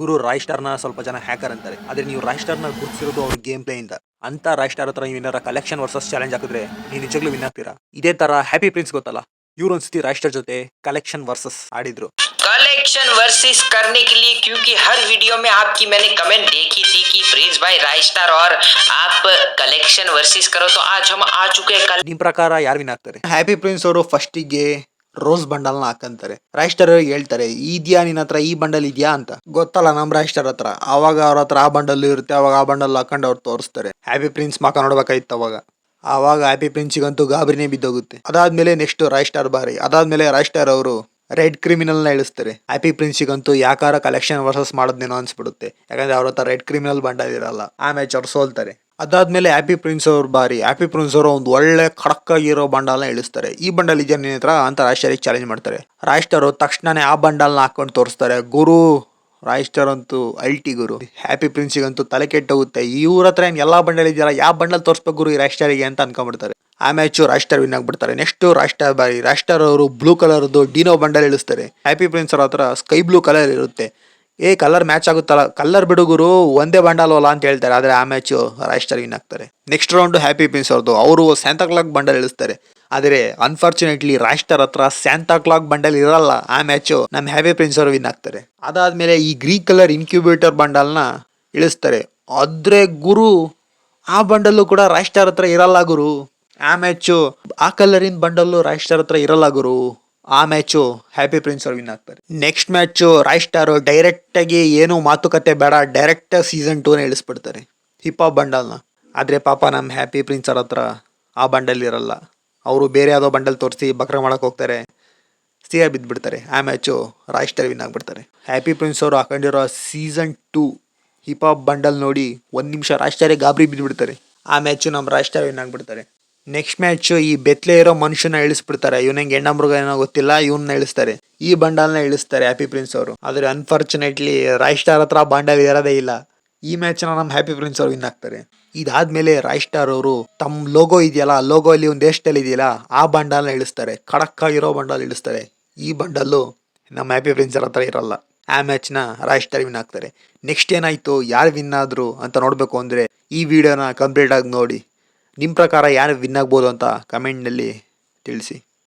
ಗುರು ರಾಯ್ ಸ್ಟಾರ್ನ ಸ್ವಲ್ಪ ಜನ ಹ್ಯಾಕರ್ ಅಂತಾರೆ ಆದ್ರೆ ನೀವು ರಾಯ್ ಸ್ಟಾರ್ನ ಗುರುತಿಸಿರೋದು ಅವ್ರ ಗೇಮ್ ಪ್ಲೇ ಇಂದ ಅಂತ ರಾಯ್ ಸ್ಟಾರ್ ಹತ್ರ ನೀವು ಏನಾರ ಕಲೆಕ್ಷನ್ ವರ್ಸಸ್ ಚಾಲೆಂಜ್ ಹಾಕಿದ್ರೆ ನೀವು ನಿಜವಾಗ್ಲೂ ವಿನ್ ಆಗ್ತೀರಾ ಇದೇ ತರ ಹ್ಯಾಪಿ ಪ್ರಿನ್ಸ್ ಗೊತ್ತಲ್ಲ ಇವ್ರು ಒಂದ್ಸತಿ ರಾಯ್ ಸ್ಟಾರ್ ಜೊತೆ ಕಲೆಕ್ಷನ್ ವರ್ಸಸ್ ಆಡಿದ್ರು कलेक्शन वर्सेस करने के लिए क्योंकि हर वीडियो में आपकी मैंने कमेंट देखी थी कि प्रिंस भाई राइस्टार और आप कलेक्शन वर्सेस करो तो आज हम आ चुके हैं ನಿಮ್ ಪ್ರಕಾರ ಯಾರು ವಿನ್ ಆಗ್ತಾರೆ ಹ್ಯಾಪಿ ಪ್ರಿನ್ಸ್ ಅವರು ಫಸ್ಟಿಗೆ ರೋಸ್ ಬಂಡಲ್ನ ಹಾಕಂತಾರೆ. ರಾಯ್ಸ್ಟರ್ ಹೇಳ್ತಾರೆ, ಇದ್ಯಾ ನಿನ್ನ ಹತ್ರ? ಈ ಬಂಡಲ್ ಇದೆಯಾ ಅಂತ. ಗೊತ್ತಲ್ಲ ನಮ್ ರಾಯ್ಸ್ಟರ್ ಹತ್ರ. ಅವಾಗ ಅವ್ರ ಹತ್ರ ಆ ಬಂಡಲ್ ಇರುತ್ತೆ, ಅವಾಗ ಆ ಬಂಡಲ್ ಹಾಕೊಂಡು ಅವ್ರು ತೋರಿಸ್ತಾರೆ. ಹ್ಯಾಪಿ ಪ್ರಿನ್ಸ್ ಮಾಕ ನೋಡ್ಬೇಕಾಯ್ತು ಅವಾಗ. ಆವಾಗ ಹ್ಯಾಪಿ ಪ್ರಿನ್ಸಿಗಂತೂ ಗಾಬರಿನೇ ಬಿದ್ದೋಗುತ್ತೆ. ಅದಾದ್ಮೇಲೆ ನೆಕ್ಸ್ಟ್ ರಾಯ್ಸ್ಟಾರ್ ಬಾರಿ ಅದಾದ್ಮೇಲೆ ರಾಯ್ಸ್ಟಾರ್ ಅವರು ರೆಡ್ ಕ್ರಿಮಿನಲ್ನ ಇಳಿಸ್ತಾರೆ. ಹ್ಯಾಪಿ ಪ್ರಿನ್ಸಿಗಂತೂ ಯಾಕಾರ ಕಲೆಕ್ಷನ್ ವರ್ಸಸ್ ಮಾಡೋದೇನೋ ಅನ್ಸ್ಬಿಡುತ್ತೆ. ಯಾಕಂದ್ರೆ ಅವ್ರ ಹತ್ರ ರೆಡ್ ಕ್ರಿಮಿನಲ್ ಬಂಡಲ್ ಇರಲ್ಲ. ಆ ಮ್ಯಾಚ್ ಅವ್ರು ಸೋಲ್ತಾರೆ ಅದಾದ್ಮೇಲೆ ಹ್ಯಾಪಿ ಪ್ರಿನ್ಸ್ ಅವ್ರ ಬಾರಿ. ಹ್ಯಾಪಿ ಪ್ರಿನ್ಸ್ ಅವರು ಒಂದು ಒಳ್ಳೆ ಖಡಕ್ಕಾಗಿರೋ ಬಂಡಲ್ನ ಇಳಿಸ್ತಾರೆ. ಈ ಬಂಡಲ್ ಇದೆಯ ನಿನ್ನ ಅಂತ ರಾಯ್ಸ್ಟರಿಗೆ ಚಾಲೆಂಜ್ ಮಾಡ್ತಾರೆ. ರಾಯ್ಸ್ಟರ್ ತಕ್ಷಣನೇ ಆ ಬಂಡಲ್ನ ಹಾಕೊಂಡು ತೋರಿಸ್ತಾರೆ. ಗುರು ರಾಯಸ್ಟರ್ ಅಂತೂ ಅಲ್ಟಿ ಗುರು. ಹ್ಯಾಪಿ ಪ್ರಿನ್ಸಿಗಂತೂ ತಲೆ ಕೆಟ್ಟೋಗುತ್ತೆ. ಇವ್ರ ಹತ್ರ ಏನು ಎಲ್ಲ ಬಂಡಲ್ ಇದೆಯಲ್ಲ, ಯಾವ ಬಂಡಲ್ ತೋರಿಸ್ಬೇಕು ಗುರು ಈ ರಾಯ್ಸ್ಟರಿಗೆ ಅಂತ ಅನ್ಕೊಂಡ್ಬಿಡ್ತಾರೆ. ಆ ಮ್ಯಾಚು ರಾಯ್ಸ್ಟರ್ ವಿನ್ ಆಗ್ಬಿಡ್ತಾರೆ. ನೆಕ್ಸ್ಟ್ ರಾಷ್ಟ್ರ ಬಾರಿ. ರಾಯ್ಸ್ಟರ್ ಅವರು ಬ್ಲೂ ಕಲರ್ದು ಡಿನೋ ಬಂಡಲ್ ಇಳಿಸ್ತಾರೆ. ಹ್ಯಾಪಿ ಪ್ರಿನ್ಸ್ ಅವ್ರ ಹತ್ರ ಸ್ಕೈ ಬ್ಲೂ ಕಲರ್ ಇರುತ್ತೆ. ಏ ಕಲರ್ ಮ್ಯಾಚ್ ಆಗುತ್ತಲ್ಲ. ಕಲರ್ ಬಿಡುಗರು ಒಂದೇ ಬಂಡಲ್ ಅಲ್ಲ ಅಂತ ಹೇಳ್ತಾರೆ. ಆದ್ರೆ ಆ ಮ್ಯಾಚ್ ರಾಯ್ಸ್ಟರ್ ವಿನ್ ಆಗ್ತಾರೆ ನೆಕ್ಸ್ಟ್ ರೌಂಡ್ ಹ್ಯಾಪಿ ಪಿನ್ಸ್ ಅವ್ರದ್ದು. ಅವರು ಸ್ಯಾಂತಾ ಕ್ಲಾಕ್ ಬಂಡಲ್ ಇಳಿಸ್ತಾರೆ. ಆದರೆ ಅನ್ಫಾರ್ಚುನೇಟ್ಲಿ ರಾಯ್ಸ್ಟರ್ ಹತ್ರ ಸ್ಯಾಂತಾ ಕ್ಲಾಕ್ ಬಂಡಲ್ ಇರಲ್ಲ. ಆ ಮ್ಯಾಚ್ ನಮ್ಮ ಹ್ಯಾಪಿ ಪ್ರಿನ್ಸ್ ಅವರು ವಿನ್ ಆಗ್ತಾರೆ. ಅದಾದ್ಮೇಲೆ ಈ ಗ್ರೀನ್ ಕಲರ್ ಇನ್ಕ್ಯುಬೇಟರ್ ಬಂಡಲ್ನ ಇಳಿಸ್ತಾರೆ. ಆದ್ರೆ ಗುರು, ಆ ಬಂಡಲ್ಲು ಕೂಡ ರಾಯ್ಸ್ಟರ್ ಹತ್ರ ಇರಲ್ಲ ಗುರು. ಆ ಮ್ಯಾಚು ಆ ಕಲರಿನ ಬಂಡಲ್ಲು ರಾಯ್ಸ್ಟರ್ ಹತ್ರ ಇರಲ್ಲ ಗುರು. ಆ ಮ್ಯಾಚು ಹ್ಯಾಪಿ ಪ್ರಿನ್ಸ್ ಅವ್ರು ವಿನ್ ಆಗ್ತಾರೆ. Next match Roy star direct ಆಗಿ ಏನು ಮಾತುಕತೆ ಬೇಡ ಡೈರೆಕ್ಟ್ ಸೀಸನ್ ಟೂನ ಇಳಿಸ್ಬಿಡ್ತಾರೆ. ಹಿಪ್ ಹಾಪ್ ಬಂಡಲ್ನ. ಆದ್ರೆ ಪಾಪ ನಮ್ಮ ಹ್ಯಾಪಿ ಪ್ರಿನ್ಸ್ ಅವ್ರ ಹತ್ರ ಆ ಬಂಡಲ್ ಇರಲ್ಲ. ಅವರು ಬೇರೆ ಯಾವುದೋ ಬಂಡಲ್ ತೋರಿಸಿ ಬಕ್ರ ಮಾಡೋಕೆ ಹೋಗ್ತಾರೆ. ಸಿಹಾ ಬಿದ್ದುಬಿಡ್ತಾರೆ ಆ ಮ್ಯಾಚು ರಾಯ್ ಸ್ಟಾರ್ ವಿನ್ ಆಗಿಬಿಡ್ತಾರೆ. ಹ್ಯಾಪಿ ಪ್ರಿನ್ಸ್ ಅವರು ಹಾಕೊಂಡಿರೋ season two hip hop bundle ನೋಡಿ ಒಂದು ನಿಮಿಷ ರಾಯ್ ಗಾಬರಿ ಬಿದ್ದುಬಿಡ್ತಾರೆ ಆ ಮ್ಯಾಚು ನಮ್ಮ ರಾಯ್ ಸ್ಟಾರ್ ವಿನ್ ಆಗ್ಬಿಡ್ತಾರೆ. ನೆಕ್ಸ್ಟ್ ಮ್ಯಾಚ್ ಈ ಬೆತ್ಲೆ ಇರೋ ಮನುಷ್ಯನ ಇಳಿಸ್ಬಿಡ್ತಾರೆ. ಇವನಿಗೆ ಹೆಣ್ಣ ಮೃಗ ಏನೋ ಗೊತ್ತಿಲ್ಲ ಇವನ್ನ ಇಳಿಸ್ತಾರೆ. ಈ ಬಂಡಲ್ನ ಇಳಿಸ್ತಾರೆ ಹ್ಯಾಪಿ ಪ್ರಿನ್ಸ್ ಅವರು. ಆದರೆ ಅನ್ಫಾರ್ಚುನೇಟ್ಲಿ ರಾಯ್ ಸ್ಟಾರ್ ಹತ್ರ ಬಂಡಲ್ ಇರೋದೇ ಇಲ್ಲ. ಈ ಮ್ಯಾಚ್ ನಮ್ಮ ಹ್ಯಾಪಿ ಪ್ರಿನ್ಸ್ ಅವ್ರು ವಿನ್ ಆಗ್ತಾರೆ. ಇದಾದ್ಮೇಲೆ ರಾಯ್ ಸ್ಟಾರ್ ಅವರು ತಮ್ಮ ಲೋಗೋ ಇದೆಯಲ್ಲ ಲೋಗೋ ಅಲ್ಲಿ ಒಂದು ದೇಶದಲ್ಲಿ ಇದೆಯಲ್ಲ, ಆ ಬಂಡಲ್ನ ಇಳಿಸ್ತಾರೆ. ಖಡಕ್ ಆಗಿರೋ ಬಂಡಲ್ ಇಳಿಸ್ತಾರೆ. ಈ ಬಂಡಲ್ಲು ನಮ್ಮ ಹ್ಯಾಪಿ ಪ್ರಿನ್ಸ್ ಅವ್ರ ಹತ್ರ ಇರಲ್ಲ. ಆ ಮ್ಯಾಚ್ನ ರಾಯ್ ಸ್ಟಾರ್ ವಿನ್ ಆಗ್ತಾರೆ. ನೆಕ್ಸ್ಟ್ ಏನಾಯ್ತು, ಯಾರು ವಿನ್ ಆದ್ರು ಅಂತ ನೋಡಬೇಕು ಅಂದ್ರೆ ಈ ವಿಡಿಯೋನ ಕಂಪ್ಲೀಟ್ ಆಗಿ ನೋಡಿ. ನಿಮ್ಮ ಪ್ರಕಾರ ಯಾರು ವಿನ್ ಆಗ್ಬೋದು ಅಂತ ಕಮೆಂಟ್ನಲ್ಲಿ ತಿಳಿಸಿ.